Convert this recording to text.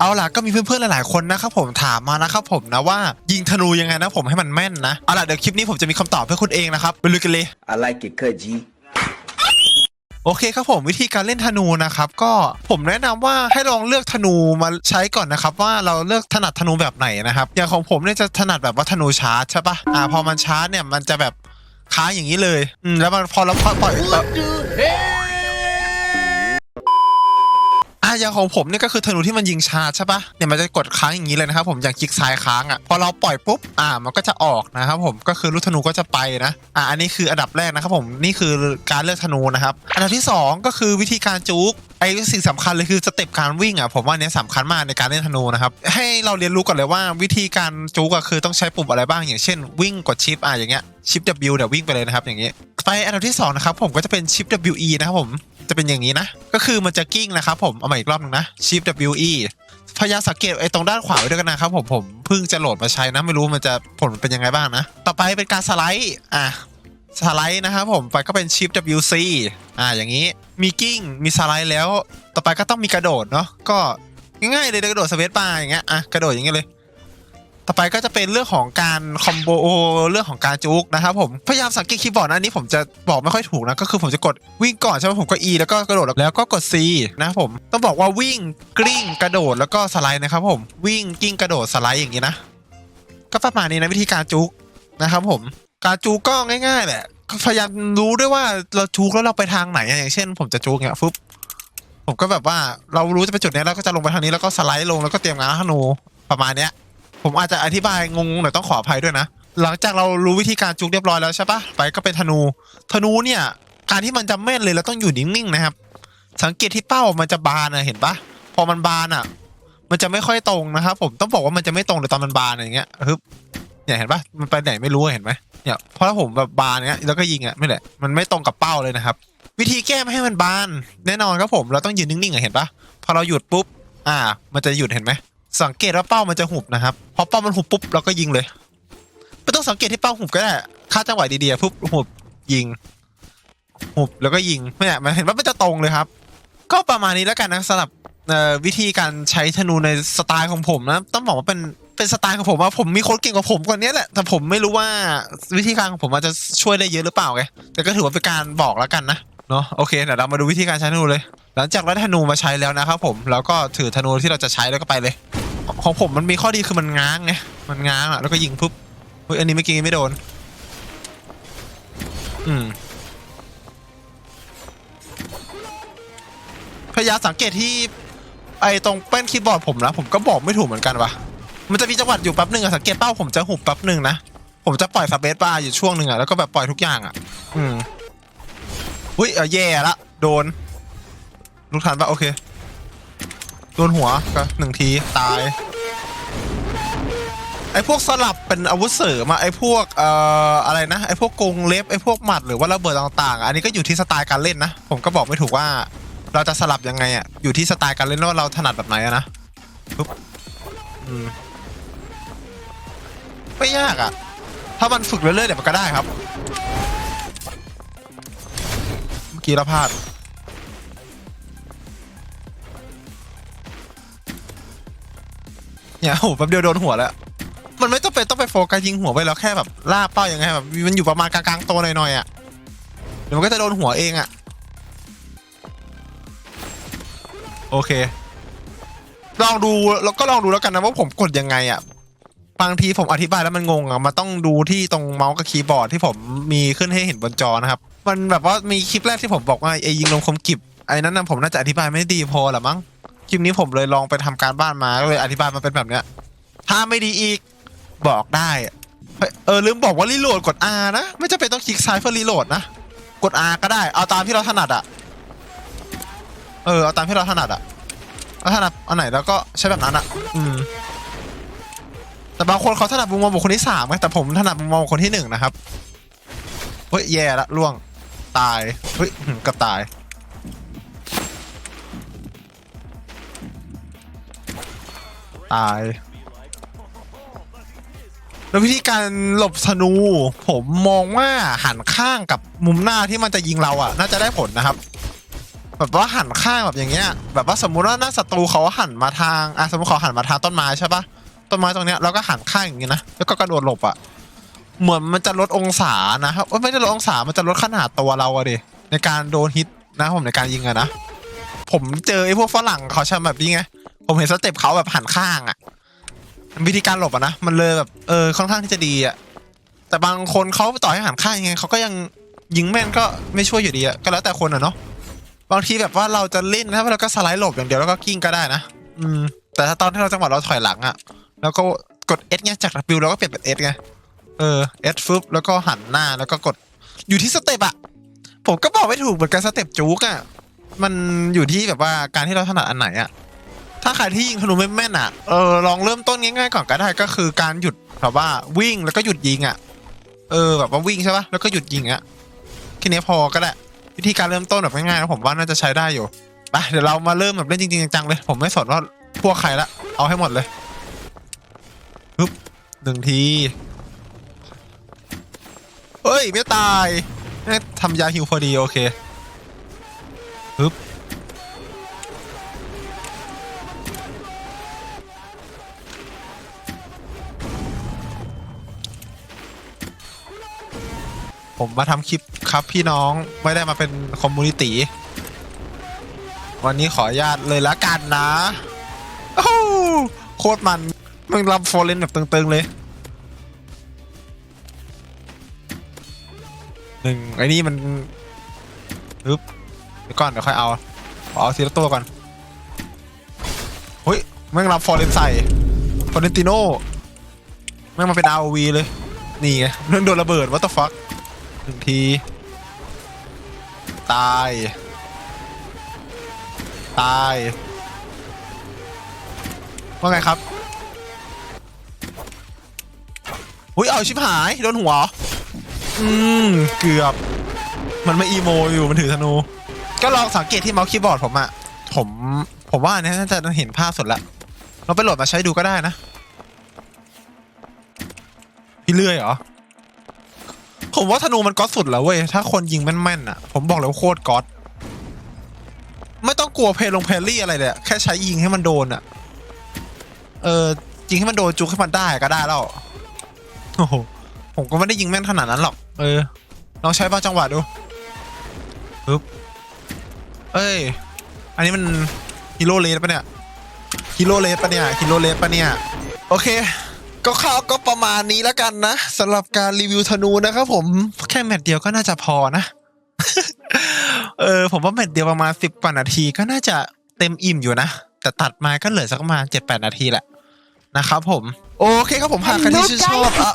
เอาล่ะก็มีเพื่อนๆหลายๆคนนะครับผมถามมานะครับผมนะว่ายิงธนูยังไงนะผมให้มันแม่นนะเอาล่ะเดี๋ยวคลิปนี้ผมจะมีคำตอบเพื่อคุณเองนะครับไปลุยกันเลย I like it cut G โอเคครับผมวิธีการเล่นธนูนะครับก็ผมแนะนำว่าให้ลองเลือกธนูมาใช้ก่อนนะครับว่าเราเลือกถนัดธนูแบบไหนนะครับอย่างของผมเนี่ยจะถนัดแบบว่าธนูชาร์จใช่ปะอ่าพอมันชาร์จเนี่ยมันจะแบบค้างอย่างนี้เลยอืมแล้วมันพอเราปล่อยปล่อย อ่าย่างของผมเนี่ยก็คือธนูที่มันยิงชาใช่ปะเนี่ยมันจะกดค้างอย่างนี้เลยนะครับผมอย่างคลิกซ้ายค้างอะพอเราปล่อยปุ๊บอ่ามันก็จะออกนะครับผมก็คือลูกธนูก็จะไปนะอ่าอันนี้คืออันดับแรกนะครับผมนี่คือการเลือกธนูนะครับอันดับที่สองก็คือวิธีการจุก ไอ้สิ่งสำคัญเลยคือสเต็ปการวิ่งอะผมว่าเนี้ยสำคัญมากในการเล่นธนูนะครับให้เราเรียนรู้ก่อนเลยว่าวิธีการจุกอะคือต้องใช้ปุ่มอะไรบ้าง อย่างเช่น วิ่งกดชิปอะอย่างเงี้ยชิป W เดี๋ยววิ่งไปเลยนะครับอย่างเงี้ไปอันดับที่สองนะครับผมก็จะเป็นชิป WE นะครับผมจะเป็นอย่างนี้นะ ก็คือมันจะกิ้งนะครับผมเอาใหม่อีกรอบหนึงนะชิป WE พยายามสังเกตไอ้ตรงด้านขวาไว้ด้วยกันนะครับผมผมเพิ่งจะโหลดมาใช้นะไม่รู้มันจะผลเป็นยังไงบ้างนะ ต่อไปเป็นการสไลด์อะ สไลด์นะครับผมไปก็เป็นชิป WC อ่าอย่างนี้มีกิ้งมีสไลด์แล้ว ต่อไปก็ต้องมีกระโดดเนาะก็ง่ายๆเลยกระโดดสเวตบาร์อย่างเงี้ยอะกระโดดอย่างเงี้ยเลย ต่อไปก็จะเป็นเรื่องของการคอมโบเรื่องของการจุกนะครับผมพยายามสังเกตคีย์บอร์ดนะอันนี้ผมจะบอกไม่ค่อยถูกนะก็คือผมจะกดวิ่งก่อนใช่ไหมผมก็ E แล้วก็กระโดดแล้วก็กด C นะครับผมต้องบอกว่าวิ่งกลิ้งกระโดดแล้วก็สไลด์นะครับผมวิ่งกิ้งกระโดดสไลด์อย่างนี้นะก็ประมาณนี้นะวิธีการจุกนะครับผม การจูก็ง่ายๆแหละพยายามรู้ด้วยว่าเราจูกแล้วเราไปทางไหนอะอย่างเช่น ผมจะจูกเงี้ยฟึบผมก็แบบว่าเรารู้จะไปจุดเนี้ยแล้วก็จะลงไปทางนี้แล้วก็สไลด์ลงแล้วก็เตรียมงานธนูประมาณเนี้ย ผมอาจจะอธิบายงงๆหน่อยต้องขออภัยด้วยนะ หลังจากเรารู้วิธีการจูกเรียบร้อยแล้วใช่ปะไปก็เป็นธนู ธนูเนี่ย การที่มันจะแม่นเลยเราต้องอยู่นิ่งๆนะครับ สังเกตที่เป้ามันจะบานอะเห็นปะพอมันบานอะ มันจะไม่ค่อยตรงนะครับผมต้องบอกว่ามันจะไม่ตรงเลยตอนมันบานอย่างเงี้ยฮึบเนี่ยเห็นปะมันไปไหนไม่รู้เห็นไหม เนี่ยเพราะถ้าผมแบบบานเงี้ยแล้วก็ยิงอะไม่แหละมันไม่ตรงกับเป้าเลยนะครับ วิธีแก้ไม่ให้มันบาน แน่นอนครับผมเราต้องยืนนิ่งๆอะเห็นปะพอเราหยุดปุ๊บ อ่า มันจะหยุดเห็นไหมสังเกตว่าเป้ามันจะหุบนะครับพอเป้ามันหุบปุ๊บเราก็ยิงเลยไม่ต้องสังเกตที่เป้าหุบก็ได้ค่าจังหวะดีๆปุ๊บหุบยิง หุบแล้วก็ยิงไม่เนี่ยมันเห็นว่ามันจะตรงเลยครับ ก็ประมาณนี้แล้วกันนะสำหรับวิธีการใช้ธนูในสไตล์ของผมนะ ต้องบอกว่าเป็น เป็นสไตล์ของผมว่าผมมีคนเก่งกว่าผมกว่านี้แหละ แต่ผมไม่รู้ว่าวิธีการของผมอาจจะช่วยได้เยอะหรือเปล่าไง แต่ก็ถือว่าเป็นการบอกแล้วกันนะเนาะโอเคเดี๋ยวเรามาดูวิธีการใช้ธนูเลย หลังจากเราได้ธนูมาใช้แล้วนะครับผมแล้วก็ถือธนูที่เราจะใช้แล้วก็ไปเลย ของผมมันมีข้อดีคือมันง้างไงมันง้างอะแล้วก็ยิงปุ๊บเฮ้ยอันนี้เมื่อกี้ไม่โดน อืมพยายามสังเกตที่ไอ้ตรงแป้นคีย์บอร์ดผมนะ ผมก็บอกไม่ถูกเหมือนกันวะ มันจะมีจังหวัดอยู่แป๊บหนึ่งอะสังเกตเป้าผมจะหุบแป๊บหนึ่งนะ ผมจะปล่อยสเปซบาร์อยู่ช่วงหนึ่งอะแล้วก็แบบปล่อยทุกอย่างอะอืมอุ้ยเออแย่ละ โดน ลูกทันปะโอเค โดนหัวก็หนึ่งทีตาย ไอ้พวกสลับเป็นอาวุธเสริมอะไอ้พวกเอ่ออะไรนะ ไอ้พวกกรงเล็บไอ้พวกหมัดหรือว่าระเบิดต่างๆอะอันนี้ก็อยู่ที่สไตล์การเล่นนะ ผมก็บอกไม่ถูกว่า เราจะสลับยังไงอะอยู่ที่สไตล์การเล่นว่าเราถนัดแบบไหนอะนะปุ๊บอืม ไม่ยากอะถ้ามันฝึกเรื่อยๆเดี๋ยวมันก็ได้ครับ เมื่อกี้เราพลาดเนี่ยโอ้โหแป๊บเดียวโดนหัวแล้ว มันไม่ต้องเป็นต้องไปโฟกัสยิงหัวไปแล้วแค่แบบล่าเป้ายังไงแบบมันอยู่ประมาณกลางๆตัวหน่อยๆอะเดี๋ยวมันก็จะโดนหัวเองอะ โอเค ลองดูแล้วก็ลองดูแล้วกันนะว่าผมกดยังไงอะ บางทีผมอธิบายแล้วมันงงอะมันต้องดูที่ตรงเมาส์กับคีย์บอร์ดที่ผมมีขึ้นให้เห็นบนจอนะครับ มันแบบว่ามีคลิปแรกที่ผมบอกว่าไอ้ยิงลงคมกิบไอ้นั้นนะผมน่าจะอธิบายไม่ดีพอละมั้งคลิปนี้ผมเลยลองไปทำการบ้านมาก็เลยอธิบายมาเป็นแบบเนี้ย ถ้าไม่ดีอีกบอกได้เออลืมบอกว่ารีโหลดกด R นะ ไม่จำเป็นต้องคลิกซ้ายเพื่อรีโหลดนะกด R ก็ได้ เอาตามที่เราถนัดอะเออเอาตามที่เราถนัดอะเอาถนัดอันไหนแล้วก็ใช้แบบนั้นอะอืม บางคนเขาถนัดมุมมองบุคคลที่สามไงแต่ผมถนัดมุมมองบุคคลที่หนึ่งนะครับเฮ้ยแย่ละล่วงตายเฮ้ยกับตายตายแล้ววิธีการหลบธนู ผมมองว่าหันข้างกับมุมหน้าที่มันจะยิงเราอะน่าจะได้ผลนะครับ แบบว่าหันข้างแบบอย่างเงี้ย แบบว่าสมมุติว่าหน้าศัตรูเขาหันมาทางอะสมมติเขาหันมาทางต้นไม้ใช่ปะ ต้นไม้ตรงเนี้ยเราก็หันข้างอย่างงี้นะแล้วก็กระโดดหลบอะเหมือนมันจะลดองศานะครับไม่ได้ลดองศามันจะลดขนาดตัวเราอะดิในการโดนฮิตนะผมในการยิงอะนะผมเจอไอ้พวกฝรั่งเขาใช้แบบนี้ไงผมเห็นสเต็ปเขาแบบหันข้างอะวิธีการหลบอะนะมันเลยแบบเออค่อนข้างที่จะดีอะแต่บางคนเขาต่อให้หันข้างยังไงเขาก็ยังยิงแม่นก็ไม่ช่วยอยู่ดีอะก็แล้วแต่คนอะเนาะบางทีแบบว่าเราจะเล่นนะเราก็สไลด์หลบอย่างเดียวแล้วก็กิ้งก็ได้นะ อืม แต่ถ้าตอนที่เราจังหวะเราถอยหลังอะ แล้วก็กด S ไงจาก W แล้วก็เปลี่ยนเป็น S ไงเออ S ฟึบแล้วก็หันหน้าแล้วก็กดอยู่ที่สเต็ปอะผมก็บอกไม่ถูกเหมือนกันสเต็ปจุกอะมันอยู่ที่แบบว่าการที่เราถนัดอันไหนอะถ้าใครที่ยิงธนูไม่แม่นอะเออลองเริ่มต้นง่ายๆก่อนก็ได้ก็คือการหยุดแบบว่าวิ่งแล้วก็หยุดยิงอะเออแบบว่าวิ่งใช่ปะแล้วก็หยุดยิงอะแค่นี้พอก็ได้วิธีการเริ่มต้นแบบง่ายๆนะผมว่าน่าจะใช้ได้อยู่ไปเดี๋ยวเรามาเริ่มแบบเล่นจริงๆจังๆเลย ผมไม่สนว่าพวกใครละเอาให้หมดเลย หนึ่งที เฮ้ย ไม่ตายทำยาฮิวพอดีโอเคปึ๊บผมมาทำคลิปครับพี่น้องไม่ได้มาเป็นคอมมูนิตี้วันนี้ขออนุญาตเลยละกันนะ โอ้โหโคตรมัน มึงรับโฟเลนแบบตึงๆเลยหนึ่งไอ้นี่มันปึ๊บเดี๋ยวก่อนเดี๋ยวค่อยเอาขอเอาทีละตัวก่อนเฮ้ยแม่งรับฟอร์เรนใส่ฟอร์เรนติโน่แม่งมาเป็น ROV เลย นี่ไงเรื่องโดนระเบิด what the fuck หนึ่งที ตาย ตายว่าไงครับ อุ้ยเอาชิบหายโดนหัว อืมเกือบ มันไม่อีโมอยู่มันถือธนู ก็ลองสังเกตที่เมาส์คีย์บอร์ดผมอะผมผมว่าอันนี้น่าจะเห็นภาพสุดละเราไปโหลดมาใช้ดูก็ได้นะ พี่เลื่อยเหรอ ผมว่าธนูมันก๊อตสุดแล้วเว้ย ถ้าคนยิงแม่นๆอะผมบอกเลยว่าโคตรก๊อตไม่ต้องกลัวเพลลงเพลลี่อะไรเลยอะแค่ใช้ยิงให้มันโดนอะเออยิงให้มันโดนจุกให้มันได้ก็ได้แล้ว โอ้โหผมก็ไม่ได้ยิงแม่นขนาดนั้นหรอก เออ ลองใช้บางจังหวะดูปึ๊บเอ้ย อันนี้มันฮีโร่เลสปะเนี่ยฮีโร่เลสปะเนี่ยฮีโร่เลสปะเนี่ย โอเค ก็ข่าวก็ประมาณนี้แล้วกันนะสำหรับการรีวิวธนูนะครับผม แค่แมตช์เดียวก็น่าจะพอนะ เออ ผมว่าแมตช์เดียวประมาณสิบกว่านาทีก็น่าจะเต็มอิ่มอยู่นะ แต่ตัดมาก็เหลือสักประมาณเจ็ดแปดนาทีแหละนะครับผม โอเคครับผมหากใครที่ชื่นชอบอะ